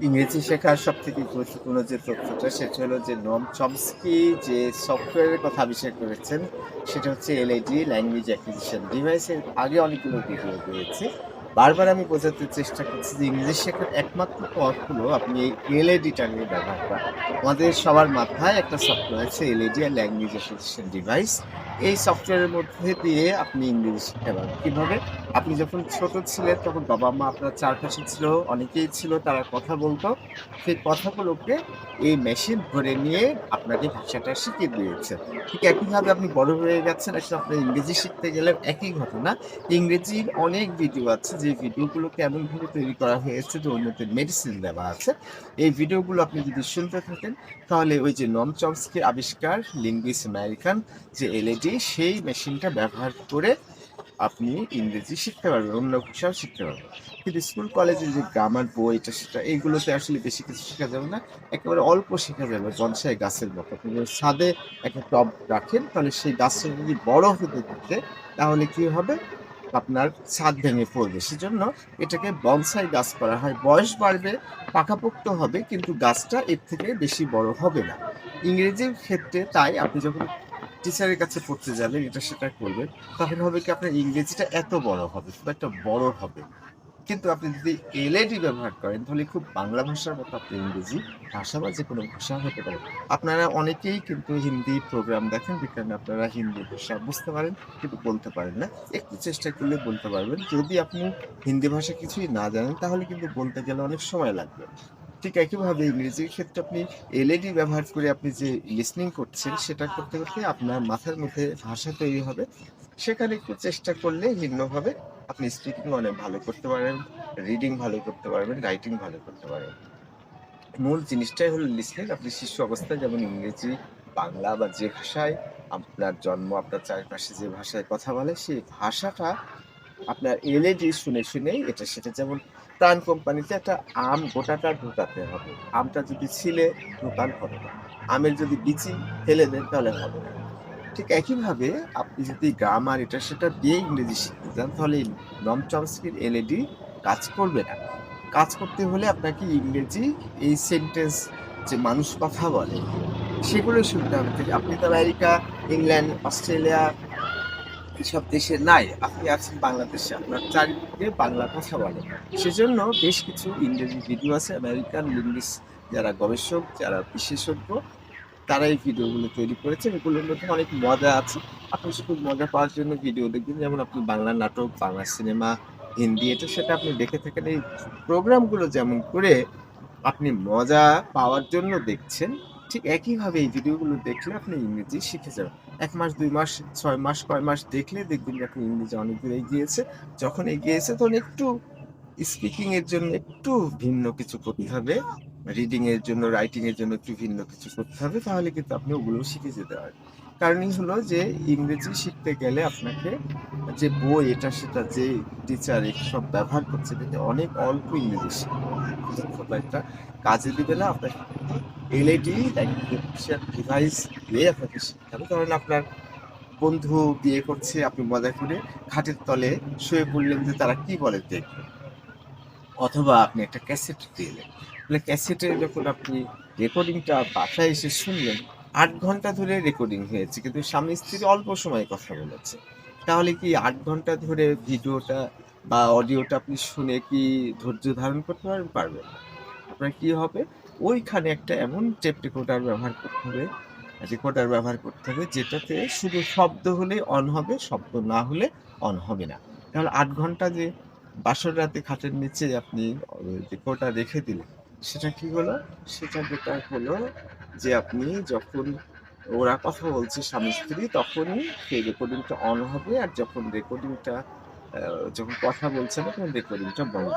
ইংরেজি শেখার সব থেকে গুরুত্বপূর্ণ যে তথ্যটা, সেটা হলো যে নম চমস্কি যে সফটওয়্যারের কথা আবিষ্কার করেছেন, সেটা হচ্ছে এলএডি ল্যাঙ্গুয়েজ অ্যাকুইজিশন ডিভাইসের আগে অনেকগুলো ভিডিও রয়েছে। বারবার আমি বোঝাতে চেষ্টা করছি যে ইংরেজি শেখার একমাত্র পথ হলো আপনি এই এলআইডিটা নিয়ে ব্যবহার করা আমাদের সবার মাথায় একটা সফটওয়্যার আছে এলএডি আর ল্যাঙ্গুয়েজ অ্যাকুইজিশন ডিভাইস এই সফটওয়্যারের মধ্যে দিয়ে আপনি ইংরেজি শিখতে পারবেন। কীভাবে? আপনি যখন ছোট ছিলেন, তখন বাবা মা আপনার চারপাশে ছিল, অনেকেই ছিল, তারা কথা বলতো। সেই কথাগুলোকে এই মেশিন ধরে নিয়ে আপনাকে ভাষাটা শিখিয়ে দিয়েছে। ঠিক একইভাবে আপনি বড় হয়ে গেছেন, আসলে আপনি ইংরেজি শিখতে গেলে একই ঘটনা। ইংরেজির অনেক ভিডিও আছে যে ভিডিওগুলোকে এমনভাবে তৈরি করা হয়েছে যে অন্যদের মেডিসিন দেওয়া আছে, এই ভিডিওগুলো আপনি যদি শুনতে থাকেন, তাহলে ওই যে নম চমস্কির আবিষ্কার লিঙ্গুইস আমেরিকান যে এলএডি সেই মেশিনটা ব্যবহার করে আপনি ইংরেজি শিখতে পারবেন, অন্য ভাষাও শিখতে পারবেন। কিন্তু স্কুল কলেজে যে গ্রামার বই, এটা সেটা, এইগুলোতে আসলে বেশি কিছু শেখা যাবে না। একেবারে অল্প শেখা যাবে বনসাই গাছের মতো। আপনি ছাদে একটা টব রাখেন, তাহলে সেই গাছটা যদি বড় হতে থাকে, তাহলে কী হবে? আপনার ছাদ ভেঙে পড়বে। সেজন্য এটাকে বনসাই গাছ করা হয়। বয়স বাড়বে, পাকাপোক্ত হবে, কিন্তু গাছটা এর থেকে বেশি বড় হবে না। ইংরেজির ক্ষেত্রে তাই আপনি যখন টিচারের কাছে পড়তে যাবেন, এটা সেটা করবেন, তখন হবে কি আপনার ইংরেজিটা এত বড় হবে, খুব একটা বড় হবে কিন্তু আপনি যদি এলএডি ব্যবহার করেন, তাহলে খুব বাংলা ভাষার মতো আপনি ইংরেজি ভাষা বা যে কোনো ভাষা হতে পারে। আপনারা অনেকেই কিন্তু হিন্দি প্রোগ্রাম দেখেন, যেখানে আপনারা হিন্দি ভাষা বুঝতে পারেন কিন্তু বলতে পারেন না। একটু চেষ্টা করলে বলতে পারবেন। যদি আপনি হিন্দি ভাষা কিছুই না জানেন, তাহলে কিন্তু বলতে গেলে অনেক সময় লাগবে। ঠিক একইভাবে ইংরেজির ক্ষেত্রে আপনি এলএডি ব্যবহার করে আপনি যে লিসনিং করছেন, সেটা করতে করতে আপনার মাথার মধ্যে ভাষা তৈরি হবে। সেখানে একটু চেষ্টা করলে ভিন্নভাবে আপনি স্পিকিং অনেক ভালো করতে পারেন রিডিং ভালো করতে পারবেন রাইটিং ভালো করতে পারবেন মূল জিনিসটাই হলো লিসনিং আপনি শিশু অবস্থায় যেমন ইংরেজি, বাংলা বা যে ভাষায় আপনার জন্ম, আপনার চারপাশে যে ভাষায় কথা বলে, সেই ভাষাটা আপনার এলএডি শুনে শুনেই এটা সেটা যেমন প্রাণ কোম্পানিতে একটা আম গোটাটা ঢোকাতে হবে। আমটা যদি ছিলে, ঢোকান হবে না। আমের যদি বিচি ফেলে দেন, তাহলে হবে না। ঠিক একইভাবে আপনি যদি গ্রামার এটা সেটা দিয়ে ইংরেজি শিখতে চান, তাহলে নম চমস্কির এলএডি কাজ করবে না। কাজ করতে হলে আপনাকে ইংরেজি এই সেন্টেন্স যে মানুষ কথা বলে, সেগুলো শুনতে হবে। আপনি তো আমেরিকা, ইংল্যান্ড, অস্ট্রেলিয়া এসব দেশে নাই, আপনি আছেন বাংলাদেশে, আপনার চারিদিকে বাংলা কথা বলে। সেজন্য বেশ কিছু ইংরেজি ভিডিও আছে আমেরিকান লিঙ্গুইস যারা গবেষক, যারা বিশেষজ্ঞ তারা এই ভিডিওগুলো তৈরি করেছেন এগুলোর মধ্যে অনেক মজা আছে। আপনি শুধু মজা পাওয়ার জন্য ভিডিও দেখবেন। যেমন আপনি বাংলা নাটক, বাংলা সিনেমা, হিন্দি, এটা সেটা আপনি দেখে থাকেন। এই প্রোগ্রামগুলো যেমন করে আপনি মজা পাওয়ার জন্য দেখছেন, ঠিক একইভাবে এই ভিডিওগুলো দেখলে আপনি ইংরেজি শিখে যাবেন। এক মাস, দুই মাস, ছয় মাস, কয় মাস দেখলে দেখবেন আপনি ইংরেজি অনেক দূর এগিয়েছে যখন এগিয়েছে তখন একটু স্পিকিংয়ের জন্য একটু ভিন্ন কিছু করতে হবে। রিডিং এর জন্য রাইটিং এর জন্য একটু ভিন্ন কিছু করতে হবে, তাহলে কিন্তু আপনি ওগুলো শিখে যেতে পারবেন। কারণই হলো যে ইংরেজি শিখতে গেলে আপনাকে যে বই এটা, সেটা যে টিচার সব ব্যবহার করছে কিন্তু অনেক অল্প ইংরেজি শিখতে একটা কাজে দিবে না, আপনাকে এলএডি ডিভাইস দিয়ে আপনাকে শিখতে হবে। কারণ আপনার বন্ধু বিয়ে করছে, আপনি মজা করে খাটের তলে শুয়ে পড়লেন যে তারা কি বলে দেখবেন অথবা আপনি একটা ক্যাসেট দিলেন তাহলে ক্যাসেটে যখন আপনি রেকর্ডিংটা বাসায় এসে শুনলেন, আট ঘণ্টা ধরে রেকর্ডিং হয়েছে, কিন্তু স্বামী স্ত্রী অল্প সময় কথা বলেছে। তাহলে কি আট ঘণ্টা ধরে ভিডিওটা বা অডিওটা আপনি শুনে কি ধৈর্য ধারণ করতে পারবেন পারবেন। আপনার কি হবে? ওইখানে একটা এমন টেপ রেকর্ডার ব্যবহার করতে হবে রেকর্ডার ব্যবহার করতে হবে, যেটাতে শুধু শব্দ হলে অন হবে, শব্দ না হলে অন হবে না। তাহলে আট ঘণ্টা যে বাসর রাতে খাটের নিচে আপনি রেকর্ডার রেখে দিলেন সেটা কি হলো? সেটা যেটা হলো যে আপনি যখন ওরা কথা বলছে স্বামী স্ত্রী, তখনই সেই রেকর্ডিংটা অন হবে আর যখন রেকর্ডিংটা যখন কথা বলছে না, তখন রেকর্ডিংটা বন্ধ